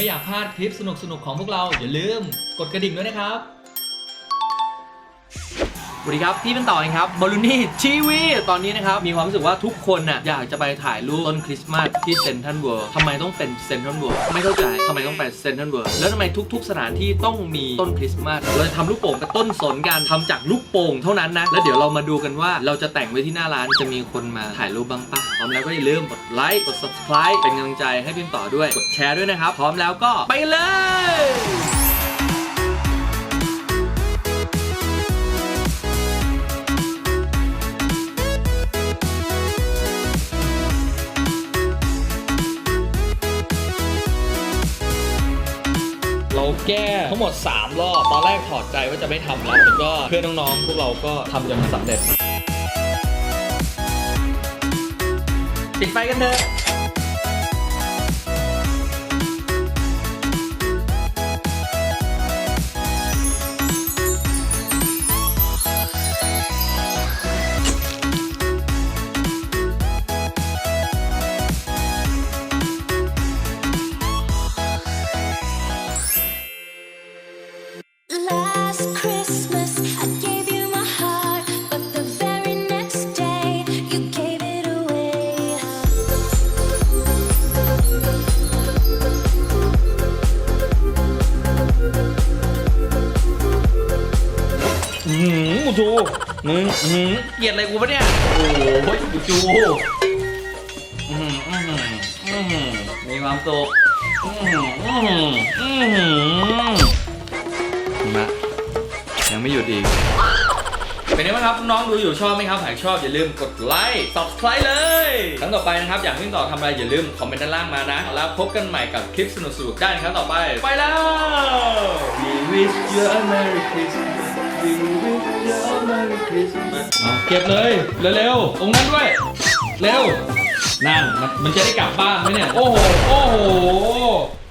ไม่อยากพลาดคลิปสนุกๆของพวกเราอย่าลืมกดกระดิ่งด้วยนะครับ สวัสดีครับ พี่เป็นต่อเองครับบอลลูนี่ทีวีตอนนี้นะครับ มีความรู้สึกว่าทุกคนน่ะอยากจะไปถ่ายรูปต้นคริสต์มาสที่เซนทรัลเวิลด์ทำไมต้องเป็นเซนทรัลเวิลด์ไม่เข้าใจทำไมต้องไปเซนทรัลเวิลด์แล้วทำไมทุก ๆ สถานที่ต้องมีต้นคริสต์มาสเราจะทำลูกโป่งกับต้นสนกันทำจากลูกโป่งเท่านั้นนะ แล้วเดี๋ยวเรามาดูกันว่าเราจะแต่งไว้ที่หน้าร้านจะมีคนมาถ่ายรูปบ้างปะพร้อมแล้วก็อย่าลืมกดไลค์กด subscribe เป็นกำลังใจให้พี่ต่อด้วยกดแชร์ด้วยนะครับพร้อมแล้วก็ไปเลย เราแก้ทั้งหมด 3 รอบ ตอนแรกถอดใจว่าจะไม่ทำแล้วแต่ก็เพื่อนน้องๆ พวกเราก็ทำจนสำเร็จ ปิดไฟกันเถอะ อืมกูจูมึงอืมเกลียดอะไรกูปะเนี่ย โอ้โหกูจูอืมอืมอืมมีความสุขอืมอืมอืมมายังไม่หยุดอีก เป็นไงบ้างครับน้องๆดูอยู่ชอบไหมครับ หากชอบอย่าลืมกดไลค์ subscribe เลย ครั้งต่อไปนะครับ อยากให้พี่ต่อทำอะไรอย่าลืมคอมเมนต์ด้านล่างมานะ แล้วพบกันใหม่กับคลิปสนุกๆได้ในครั้งต่อไป ไปแล้ว We wish you a Merry Christmas เอาเก็บเลยเร็วๆตรงนั้นด้วย เร็ว นั่นมันมันจะได้กลับบ้านไหมเนี่ย โอ้โห โอ้โห